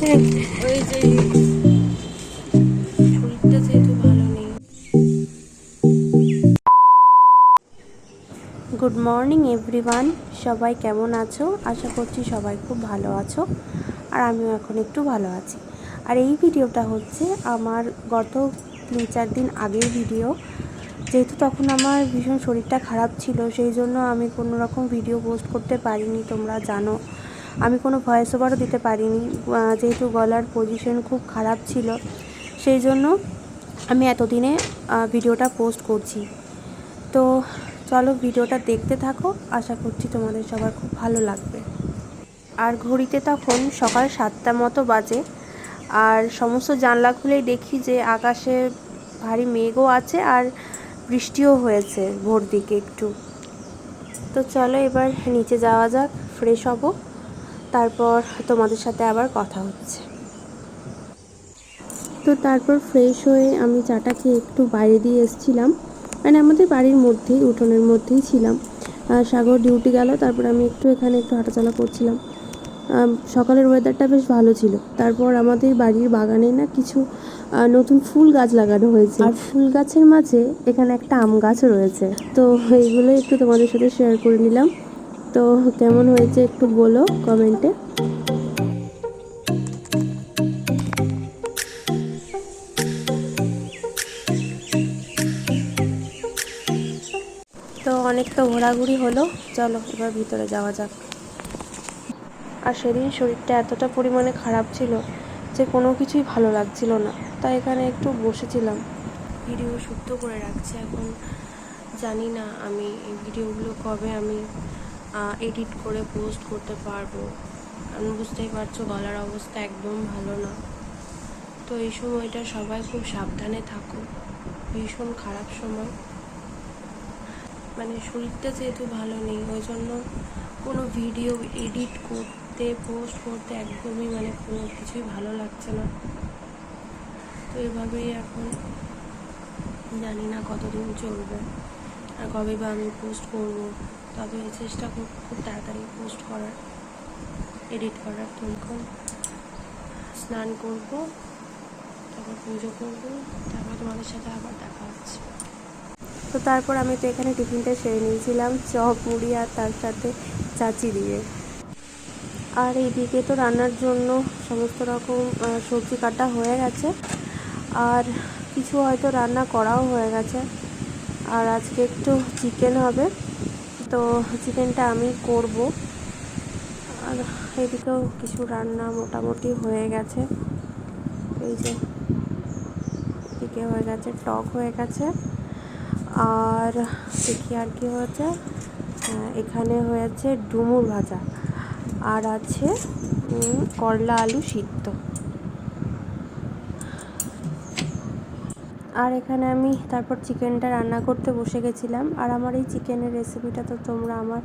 ওই যে শরীরটা যেহেতু ভালো নেই। গুড মর্নিং এভরিওয়ান সবাই কেমন আছো? আশা করছি সবাই খুব ভালো আছো আর আমিও এখন একটু ভালো আছি। আর এই ভিডিওটা হচ্ছে আমার গত তিন চার দিন আগের ভিডিও। যেহেতু তখন আমার ভীষণ শরীরটা খারাপ ছিল সেই জন্য আমি কোনো রকম ভিডিও পোস্ট করতে পারিনি তোমরা জানো। আমি কোনো ভয়েস ওভারও দিতে পারিনি। যেহেতু গলার পজিশন খুব খারাপ ছিল, সেই জন্য আমি এতদিনে ভিডিওটা পোস্ট করছি। তো চলো ভিডিওটা দেখতে থাকো, আশা করছি তোমাদের সবার খুব ভালো লাগবে। আর ঘড়িতে তখন সকাল সাতটা মতো বাজে, আর সমস্ত জানলা খুলেই দেখি যে আকাশে ভারী মেঘও আছে আর বৃষ্টিও হয়েছে ভোর দিকে একটু। তো চলো এবার নিচে যাওয়া যাক ফ্রেশ হব। তারপর তোমাদের সাথে আবার কথা হচ্ছে। তো তারপর ফ্রেশ হয়ে আমি চাটা খেয়ে একটু বাইরে দিয়ে এসেছিলাম। মানে আমাদের বাড়ির মধ্যেই উঠোনের মধ্যেই ছিলাম। সাগর ডিউটি গেল তারপর আমি একটু এখানে একটু হাঁটাচলা করছিলাম। সকালের ওয়েদারটা বেশ ভালো ছিল। তারপর আমাদের বাড়ির বাগানে না কিছু নতুন ফুল গাছ লাগানো হয়েছে। আর ফুল গাছের মাঝে এখানে একটা আম গাছও রয়েছে। তো এইগুলো একটু তোমাদের সাথে শেয়ার করে নিলাম। তো কেমন হয়েছে একটু বলো কমেন্টে। তো অনেক তো ঘোরাঘুরি হলো, চলো এবার ভিতরে যাওয়া যাক। আর সেদিন শরীরটা এতটা পরিমাণে খারাপ ছিল যে কোনো কিছুই ভালো লাগছিল না, তাই এখানে একটু বসেছিলাম। ভিডিও শুদ্ধ করে রাখছি এখন, জানি না আমি এই ভিডিওগুলো কবে আমি এডিট করে পোস্ট করতে পারব। আমি বুঝতেই পারছ গলার অবস্থা একদম ভালো না। তো এই সময়টা সবাই খুব সাবধানে থাকো। ভীষণ খারাপ সময়। মানে শরীরটা যেহেতু ভালো নেই ওই জন্য কোনো ভিডিও এডিট করতে পোস্ট করতে একদমই মানে কোনো কিছুই ভালো লাগছে না। তো এভাবেই এখন জানি না কতদিন চলবে, আর কবে বা আমি পোস্ট করব। তবে চেষ্টা করব খুব তাড়াতাড়ি পোস্ট করার এডিট করার তো এখন স্নান করব, তারপর পুজো করব, তারপর তোমাদের সাথে আবার দেখা হচ্ছে। তো তারপর আমি তো এখানে টিফিনটা সেরে নিয়েছিলাম চপ মুড়ি আর তার সাথে চাচি দিয়ে। আর এইদিকে তো রান্নার জন্য সমস্ত রকম সবজি কাটা হয়ে গেছে। আর কিছু হয়তো রান্না করাও হয়ে গেছে। আর আজকে একটু চিকেন হবে। তো চিকেনটা আমি করব। আর এদিকেও কিছু রান্না মোটামুটি হয়ে গেছে। এই যে এদিকে হয়ে গেছে টক হয়ে গেছে। আর দেখি আর কি হয়েছে। হ্যাঁ, এখানে হয়েছে ডুমুর ভাজা। আর আছে করলা আলু সিদ্ধ। আর এখানে আমি তারপর চিকেনটা রান্না করতে বসে গেছিলাম। আর আমার এই চিকেনের রেসিপিটা তো তোমরা আমার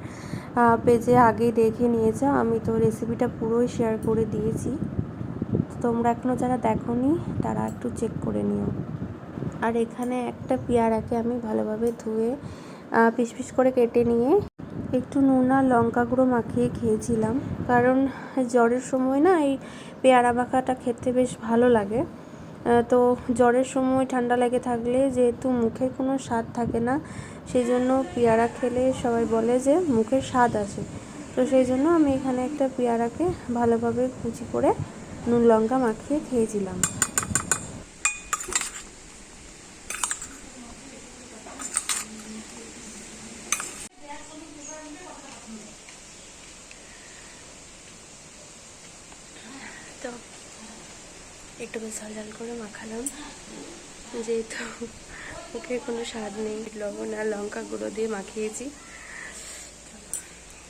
পেজে আগেই দেখে নিয়েছো। আমি তো রেসিপিটা পুরোই শেয়ার করে দিয়েছি। তোমরা এখনও যারা দেখোনি, তারা একটু চেক করে নিও। আর এখানে একটা পেয়ারাকে আমি ভালোভাবে ধুয়ে পিস পিস করে কেটে নিয়ে একটু নুন আর লঙ্কা গুঁড়ো মাখিয়ে খেয়েছিলাম। কারণ জ্বরের সময় না এই পেয়ারা মাখাটা খেতে বেশ ভালো লাগে। তো জ্বরের সময় ঠান্ডা লেগে থাকলে যেহেতু মুখের কোনো স্বাদ থাকে না সেই জন্য পেয়ারা খেলে সবাই বলে যে মুখের স্বাদ আসে তো সেই জন্য আমি এখানে একটা পেয়ারাকে ভালোভাবে কুচি করে নুন লঙ্কা মাখিয়ে খেয়েছিলাম তো একটু ঝাল ঝাল করে মাখালাম। যেহেতু ওকে কোনো স্বাদ নেই, লবণ আর লঙ্কা গুঁড়ো দিয়ে মাখিয়েছি।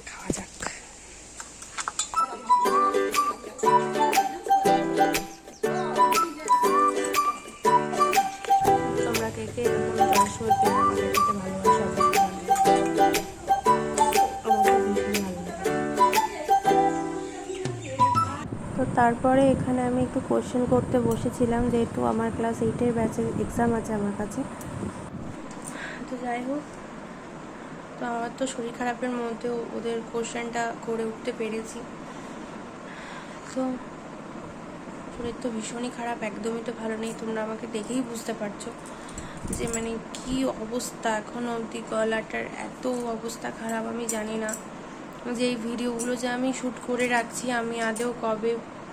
খাওয়া যাক। তোমরা কে এরকম জ্বরের তারপরে এখানে আমি একটু কোশ্চেন করতে বসেছিলাম, যেহেতু আমার ক্লাস এইটের ব্যাচের এক্সাম আছে আমার কাছে। তো যাই হোক, তো আমার তো শরীর খারাপের মধ্যেও ওদের কোশ্চেনটা করে উঠতে পেরেছি। তো শরীর তো ভীষণই খারাপ, একদমই তো ভালো নেই। তোমরা আমাকে দেখেই বুঝতে পারছ যে মানে কি অবস্থা। এখন অবধি গলাটার এত অবস্থা খারাপ, আমি জানি না। যে এই ভিডিওগুলো যে আমি শ্যুট করে রাখছি, আমি আদেও কবে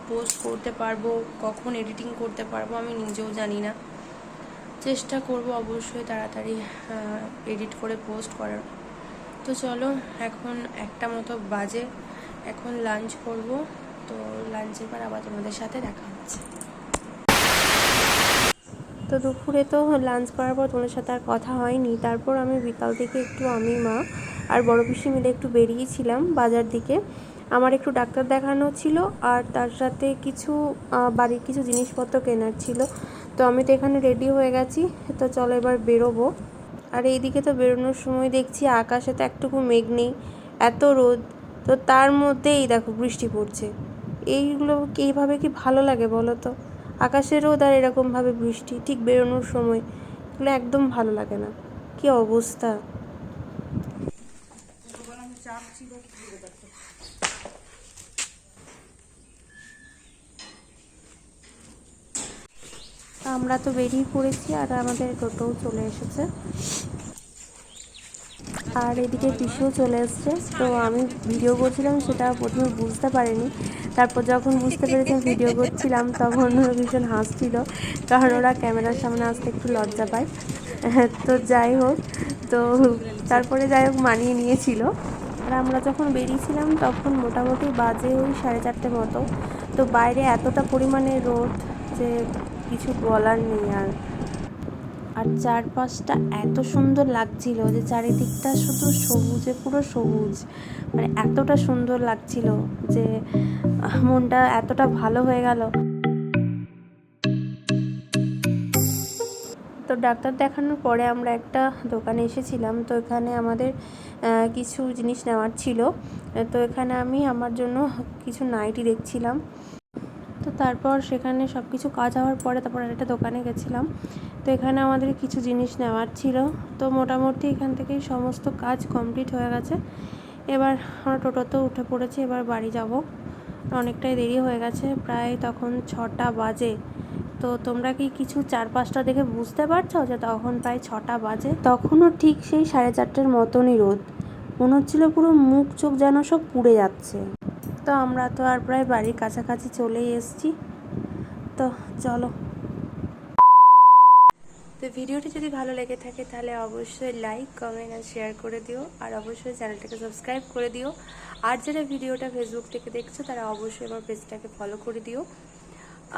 পোস্ট করতে পারব, কখন এডিটিং করতে পারব আমি নিজেও জানি না। চেষ্টা করব অবশ্যই তাড়াতাড়ি এডিট করে পোস্ট করার। তো চলো, এখন একটা মতো বাজে, এখন লাঞ্চ করব। তো লাঞ্চের পর আবার তোমাদের সাথে দেখা হচ্ছে। তো দুপুরে তো লাঞ্চ করার পর তোমাদের সাথে আর কথা হয়নি। তারপর আমি বিকাল থেকে একটু আমি মা আর বড় পিসি মিলে একটু বেরিয়েছিলাম বাজার দিকে। আমার একটু ডাক্তার দেখানো ছিল আর তার সাথে কিছু বাড়ির কিছু জিনিসপত্র কেনার ছিল। তো আমি তো এখানে রেডি হয়ে গেছি। তো চলো এবার বেরোবো। আর এইদিকে তো বেরোনোর সময় দেখছি আকাশে তো একটুকু মেঘ নেই, এত রোদ। তো তার মধ্যেই দেখো বৃষ্টি পড়ছে। এইগুলো এইভাবে কি ভালো লাগে বলো তো? আকাশে রোদ আর এরকমভাবে বৃষ্টি, ঠিক বেরোনোর সময় এগুলো একদম ভালো লাগে না। কি অবস্থা? আমরা তো বেরিয়ে পড়েছি আর আমাদের টোটোও চলে এসেছে। আর এদিকে পিসিও চলে এসছে। তো আমি ভিডিও করছিলাম, সেটা প্রথমে বুঝতে পারিনি। তারপর যখন বুঝতে পেরেছি ভিডিও করছিলাম, তখন ভীষণ হাসছিল। কারণ ওরা ক্যামেরার সামনে আসতে একটু লজ্জা পায়। তো যাই হোক, তো তারপরে যাই হোক, মানিয়ে নিয়েছিল। আর আমরা যখন বেরিয়েছিলাম, তখন মোটামুটি বাজে ওই সাড়ে চারটে মতো। তো বাইরে এতটা পরিমাণে রোদ যে কিছু বলার নেই আর। আর চারপাশটা এত সুন্দর লাগছিল যে চারিদিকটা শুধু সবুজে, পুরো সবুজ। মানে এতটা সুন্দর লাগছিল যে মনটা এতটা ভালো হয়ে গেল। তো ডাক্তার দেখানোর পরে আমরা একটা দোকানে এসেছিলাম, তো এখানে আমাদের কিছু জিনিস নেওয়ার ছিল। তো এখানে আমি আমার জন্য কিছু নাইটি দেখছিলাম। তারপর সেখানে সব কিছু কাজ হওয়ার পরে তারপর একটা দোকানে গেছিলাম। তো এখানে আমাদের কিছু জিনিস নেওয়ার ছিল। তো মোটামুটি এখান থেকেই সমস্ত কাজ কমপ্লিট হয়ে গেছে। এবার আমরা টোটোতেও উঠে পড়েছি, এবার বাড়ি যাব। অনেকটাই দেরি হয়ে গেছে, প্রায় তখন ছটা বাজে। তো তোমরা কি কিছু চার পাঁচটা দেখে বুঝতে পারছ যে তখন প্রায় ছটা বাজে? তখনও ঠিক সেই সাড়ে চারটের মতনই রোদ। মনে হচ্ছিল পুরো মুখ চোখ যেন সব পুড়ে যাচ্ছে। তো আমরা তো আর প্রায় বাড়ির কাছাকাছি চলেই এসেছি। তো চলো। তো ভিডিওটি যদি ভালো লেগে থাকে তাহলে অবশ্যই লাইক কমেন্ট আর শেয়ার করে দিও। আর অবশ্যই চ্যানেলটাকে সাবস্ক্রাইব করে দিও। আর যারা ভিডিওটা ফেসবুক থেকে দেখছ, তারা অবশ্যই আমার পেজটাকে ফলো করে দিও।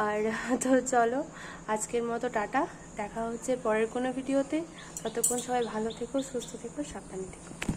আর তো চলো, আজকের মতো টাটা। দেখা হচ্ছে পরের কোনো ভিডিওতে। ততক্ষণ সবাই ভালো থেকো, সুস্থ থেকো, সাবধানে থেকো।